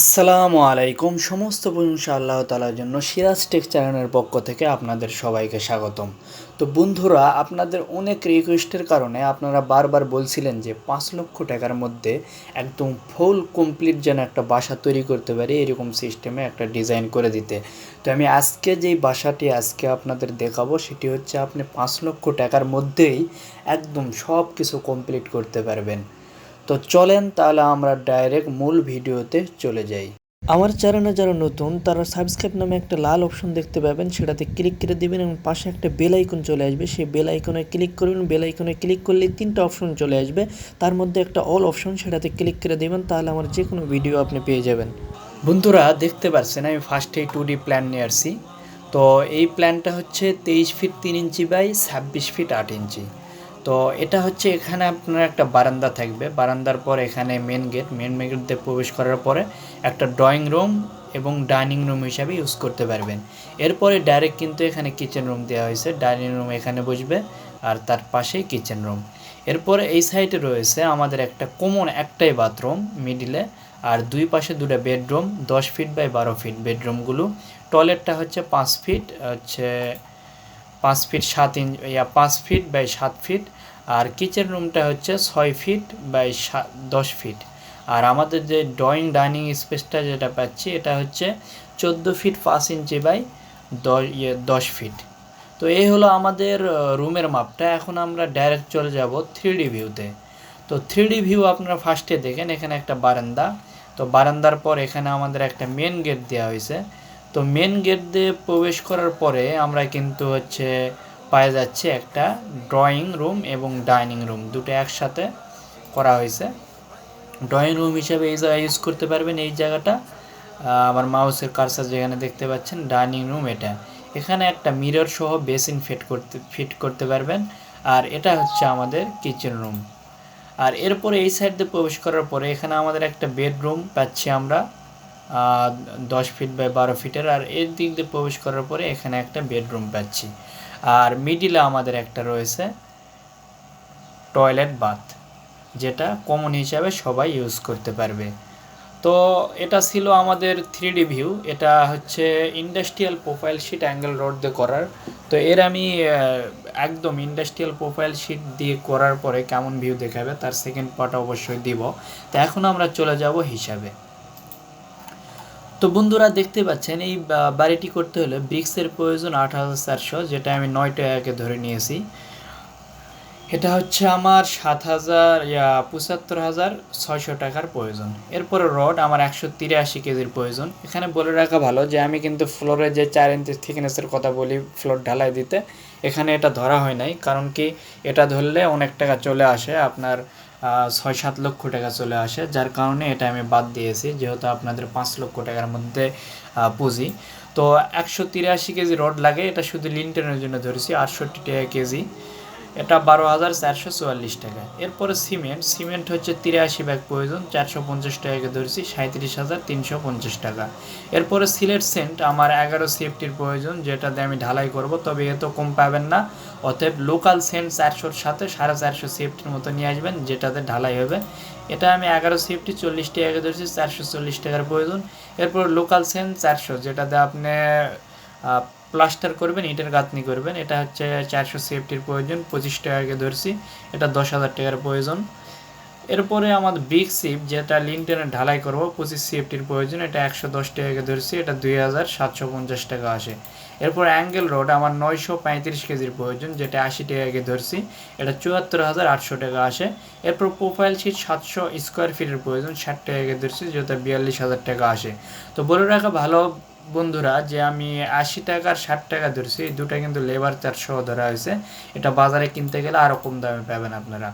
আসসালামু আলাইকুম। সমস্ত প্রশংসা আল্লাহ তালার জন্য সিরাজ টেক চ্যানেলের পক্ষ থেকে আপনাদের সবাইকে স্বাগতম। তো বন্ধুরা, আপনাদের অনেক রিকোয়েস্টের কারণে আপনারা বারবার বলছিলেন যে পাঁচ লক্ষ টাকার মধ্যে একদম ফুল কমপ্লিট যেন একটা বাসা তৈরি করতে পারি, এরকম সিস্টেমে একটা ডিজাইন করে দিতে। তো আমি আজকে যেই বাসাটি আজকে আপনাদের দেখাবো, সেটি হচ্ছে আপনি পাঁচ লক্ষ টাকার মধ্যেই একদম সব কিছু কমপ্লিট করতে পারবেন। তো চলেন তাহলে আমরা ডাইরেক্ট মূল ভিডিওতে চলে যাই। আমার চ্যানেলে যারা নতুন তারা সাবস্ক্রাইব নামে একটা লাল অপশন দেখতে পাবেন সেটাতে ক্লিক করে দেবেন এবং পাশে একটা বেল আইকন চলে আসবে। সেই বেল আইকনে ক্লিক করবেন বেল আইকনে ক্লিক করলে তিনটা অপশন চলে আসবে। তার মধ্যে একটা অল অপশন সেটাতে ক্লিক করে দেবেন তাহলে আমার যে কোনো ভিডিও আপনি পেয়ে যাবেন। বন্ধুরা দেখতে পাচ্ছেন আমি ফার্স্টে টু ডি প্ল্যান নিয়ে আসছি। তো এই প্ল্যানটা হচ্ছে তেইশ ফিট তিন ইঞ্চি বাই ছাব্বিশ ফিট আট ইঞ্চি। তো এটা হচ্ছে এখানে আপনার একটা বারান্দা থাকবে। বারান্দার পর এখানে মেন গেট মেন গেট প্রবেশ করার পরে একটা ড্রয়িং রুম এবং ডাইনিং রুম হিসাবে ইউজ করতে পারবেন। এরপরে ডাইরেক্ট কিন্তু এখানে কিচেন রুম দেওয়া হয়েছে। ডাইনিং রুম এখানে বসবে আর তার পাশেই কিচেন রুম এরপরে এই সাইডে রয়েছে আমাদের একটা কমন একটাই বাথরুম মিডিলে আর দুই পাশে দুটো বেডরুম দশ ফিট বাই বারো ফিট বেডরুমগুলো টয়লেটটা হচ্ছে পাঁচ ফিট হচ্ছে পাঁচ ফিট সাত ইঞ্চ ইয়া পাঁচ ফিট বাই সাত ফিট আর কিচেন রুমটা হচ্ছে ছয় ফিট বাই দশ ফিট আর আমাদের যে ড্রয়িং ডাইনিং স্পেসটা যেটা পাচ্ছি, এটা হচ্ছে চোদ্দ ফিট পাঁচ ইঞ্চি বাই দশ ইয়ে দশ ফিট তো এই হলো আমাদের রুমের মাপটা। এখন আমরা ডাইরেক্ট চলে যাব থ্রি ডি ভিউতে তো থ্রি ডি ভিউ আপনারা ফার্স্টে দেখেন, এখানে একটা বারান্দা। তো বারান্দার পর এখানে আমাদের একটা মেন গেট দেওয়া হয়েছে। তো মেন গেট দিয়ে প্রবেশ করার পরে আমরা কিন্তু হচ্ছে পাওয়া যাচ্ছে একটা ড্রয়িং রুম এবং ডাইনিং রুম। দুটো একসাথে করা হয়েছে। ড্রয়িং রুম হিসেবে এই জায়গায় ইউজ করতে পারবেন এই জায়গাটা। আমার মাউসের কারসার যেখানে দেখতে পাচ্ছেন, ডাইনিং রুম এটা। এখানে একটা মিরর সহ বেসিন ফিট করতে ফিট করতে পারবেন। আর এটা হচ্ছে আমাদের কিচেন রুম। আর এরপরে এই সাইড দিয়ে প্রবেশ করার পরে এখানে আমাদের একটা বেডরুম পাচ্ছি আমরা দশ ফিট বাই বারো ফিটের আর এর দিক দিয়ে প্রবেশ করার পরে এখানে একটা বেডরুম পাচ্ছি। আর মিডিলে আমাদের একটা রয়েছে টয়লেট বাথ যেটা কমন হিসাবে সবাই ইউজ করতে পারবে। তো এটা ছিল আমাদের থ্রি ডি ভিউ এটা হচ্ছে industrial profile sheet angle road দিয়ে করার। তো এর আমি একদম ইন্ডাস্ট্রিয়াল প্রোফাইল শিট দিয়ে করার পরে কেমন ভিউ দেখাবে, তার সেকেন্ড পার্ট অবশ্যই দিব। তো এখন আমরা চলে যাব হিসাবে। তো বন্ধুরা দেখতে পাচ্ছেন, এই বাড়িটি করতে হলে ব্রিক্সের প্রয়োজন আট হাজার চারশো, যেটা আমি নয় টাকাকে ধরে নিয়েছি। এটা হচ্ছে আমার সাত হাজার পঁচাত্তর হাজার ছয়শো টাকার প্রয়োজন। এরপরে রড আমার একশো তিরাশি কেজির প্রয়োজন। এখানে বলে রাখা ভালো যে, আমি কিন্তু ফ্লোরে যে চার ইঞ্চি থিকনেসের কথা বলি, ফ্লোর ঢালাই দিতে, এখানে এটা ধরা হয় নাই। কারণ কি, এটা ধরলে অনেক টাকা চলে আসে আপনার ছয় সাত লক্ষ টাকা চলে আসে। যার কারণে এটা আমি বাদ দিয়েছি, যেহেতু আপনাদের পাঁচ লক্ষ টাকার মধ্যে পুঁজি। তো একশো তিরাশি কেজি রড লাগে, এটা শুধু লিন্টনের জন্য ধরেছি, আটষট্টি টাকা কেজি। এটা বারো হাজার চারশো চুয়াল্লিশ টাকা। এরপরে সিমেন্ট সিমেন্ট হচ্ছে তিরাশি ব্যাগ প্রয়োজন, চারশো পঞ্চাশ টাকাকে ধরেছি, সাঁত্রিশ হাজার তিনশো পঞ্চাশ টাকা। এরপরে সিলেট সেন্ট, আমার এগারো সেফটির প্রয়োজন, যেটা দিয়ে আমি ঢালাই করব, তবে এত কম পাবেন না। অতএব লোকাল সেন্ট চারশোর সাথে সাড়ে চারশো সেফটির মতো নিয়ে আসবেন, যেটাতে ঢালাই হবে। এটা আমি এগারো সেফটি, চল্লিশ টাকাকে ধরেছি, চারশো চল্লিশ টাকার প্রয়োজন। এরপর লোকাল সেন্ট চারশো, যেটাতে আপনি প্লাস্টার করবেন, ইটের গাঁথনি করবেন। এটা হচ্ছে চারশো সেফটির প্রয়োজন, পঁচিশ টাকাকে ধরছি। এটা দশ হাজার টাকার প্রয়োজন। এরপরে আমাদের বিগ সিপ যেটা লিনটেনের ঢালাই করব, পঁচিশ সেফটির প্রয়োজন, এটা একশো দশ টাকাকে ধরছি, এটা দুই হাজার সাতশো পঞ্চাশ টাকা আসে। এরপর অ্যাঙ্গেল রোড আমার নয়শো পঁয়ত্রিশ কেজির প্রয়োজন, যেটা আশি টাকাকে ধরছি, এটা চুয়াত্তর হাজার আটশো টাকা আসে। এরপর প্রোফাইল শিট সাতশো স্কোয়ার ফিটের প্রয়োজন, ষাট টাকাকে ধরছি, যেটা বিয়াল্লিশ হাজার টাকা আসে। তো বলে রাখা ভালো বন্ধুরা, যে আমি আশি টাকার ষাট টাকা ধরছি দুটা কিন্তু লেবার চার্জ সহ ধরা হয়েছে। এটা বাজারে কিনতে গেলে আরও কম দামে পাবেন আপনারা।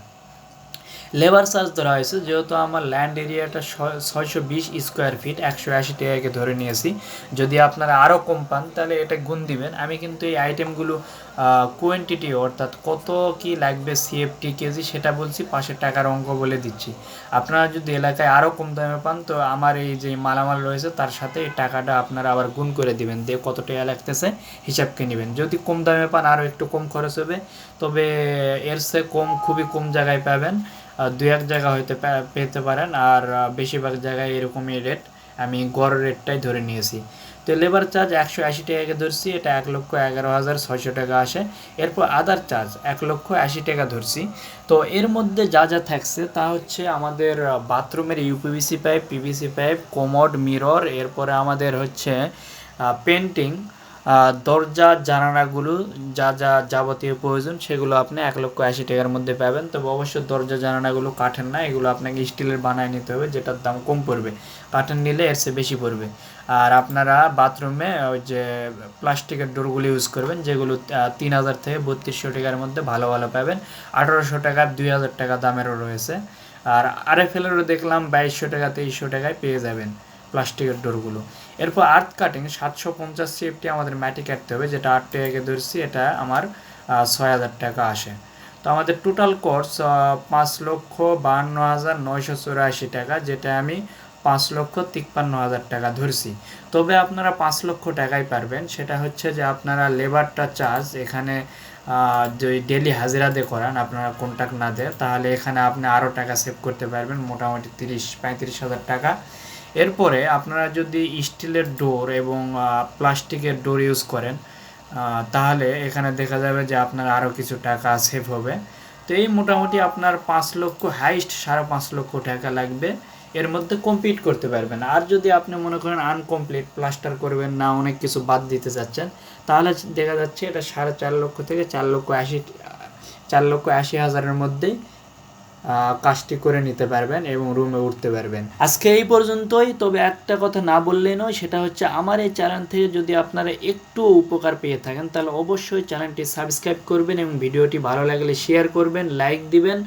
লেবার চার্জ ধরা হয়েছে, যেহেতু আমার ল্যান্ড এরিয়াটা ছয়শো বিশ স্কোয়ার ফিট একশো আশি টাকাকে ধরে নিয়েছি। যদি আপনারা আরও কম পান, তাহলে এটা গুণ দিবেন। আমি কিন্তু এই আইটেমগুলো কোয়ান্টিটি অর্থাৎ কত কি লাগবে সিএফটি কেজি, সেটা বলছি, পাশের টাকার অঙ্ক বলে দিচ্ছি। আপনারা যদি এলাকায় আরও কম দামে পান, তো আমার এই যে মালামাল রয়েছে, তার সাথে এই টাকাটা আপনারা আবার গুণ করে দিবেন। দিয়ে কত টাকা লাগতেছে হিসাবকে নেবেন। যদি কম দামে পান আরও একটু কম খরচ হবে, তবে এর সে কম, খুবই কম জায়গায় পাবেন। দুই এক জায়গা হয়তো পেতে পারেন, আর বেশিরভাগ জায়গায় এরকমই রেট আমি গড় রেটটাই ধরে নিয়েছি। তো লেবার চার্জ একশো আশি টাকাকে ধরছি, এটা এক লক্ষ এগারো হাজার ছয়শো টাকা আসে। এরপর আদার চার্জ এক লক্ষ আশি টাকা ধরছি। তো এর মধ্যে যা যা থাকছে, তা হচ্ছে আমাদের বাথরুমের UPVC pipe PVC pipe commode mirror এরপরে আমাদের হচ্ছে পেন্টিং দরজা, জানালাগুলো যা যা যাবতীয় প্রয়োজন, সেগুলো আপনি এক লক্ষ আশি টাকার মধ্যে পাবেন। তবে অবশ্যই দরজা, জানালাগুলো কাঠের না, এগুলো আপনাকে স্টিলের বানায় নিতে হবে, যেটার দাম কম পড়বে। কাঠের নিলে এর চেয়ে বেশি পড়বে। আর আপনারা বাথরুমে ওই যে প্লাস্টিকের ডোরগুলো ইউজ করবেন, যেগুলো তিন হাজার থেকে বত্রিশশো টাকার মধ্যে ভালো ভালো পাবেন। আঠারোশো টাকা, দুই হাজার টাকা দামেরও রয়েছে। আর আরএফএলেরও দেখলাম বাইশশো টাকা, তেইশশো টাকায় পেয়ে যাবেন। প্লাস্টিকের ডোরগুলো। এরপর আর্থ কাটিং, সাতশো পঞ্চাশ সিএফটি আমাদের মাটি কাটতে হবে, যেটা আট টাকাকে ধরছি, এটা আমার ছয় হাজার টাকা আসে। তো আমাদের টোটাল কোর্স পাঁচ লক্ষ বাহান্ন হাজার নয়শো চুরাশি টাকা, যেটা আমি পাঁচ লক্ষ তিপ্পান্ন হাজার টাকা ধরছি। তবে আপনারা পাঁচ লক্ষ টাকাই পারবেন, সেটা হচ্ছে যে আপনারা লেবারটা চার্জ এখানে যদি ডেলি হাজিরা দিয়ে করান, আপনারা কন্ট্যাক্ট না দেয় তাহলে এখানে আপনি আরও টাকা সেভ করতে পারবেন, মোটামুটি তিরিশ, পঁয়ত্রিশ হাজার টাকা। এরপরে আপনারা যদি স্টিলের ডোর এবং প্লাস্টিকের ডোর ইউজ করেন তাহলে এখানে দেখা যাবে যে আপনার আরও কিছু টাকা সেভ হবে। তো এই মোটামুটি আপনার পাঁচ লক্ষ হাইস্ট সাড়ে পাঁচ লক্ষ টাকা লাগবে। এর মধ্যে কমপ্লিট করতে পারবেন। আর যদি আপনি মনে করেন আনকমপ্লিট প্লাস্টার করবেন না, অনেক কিছু বাদ দিতে চাচ্ছেন, তাহলে দেখা যাচ্ছে এটা সাড়ে চার লক্ষ থেকে চার লক্ষ আশি চার লক্ষ আশি হাজারের মধ্যেই কাজটি করে নিতে পারবেন এবং রুমে উঠতে পারবেন। আজকে এই পর্যন্তই, তবে একটা কথা না বললেই নয়, সেটা হচ্ছে আমার এই চ্যানেল থেকে যদি আপনারা একটু উপকার পেয়ে থাকেন, তাহলে অবশ্যই চ্যানেলটি সাবস্ক্রাইব করবেন এবং ভিডিওটি ভালো লাগলে শেয়ার করবেন লাইক দিবেন।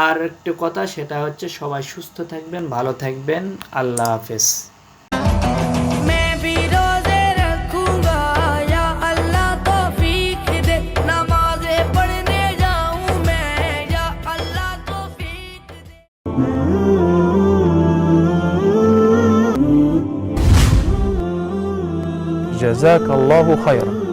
আর একটা কথা, সেটা হচ্ছে সবাই সুস্থ থাকবেন, ভালো থাকবেন। আল্লাহ হাফেজ। جزاك الله خيرا.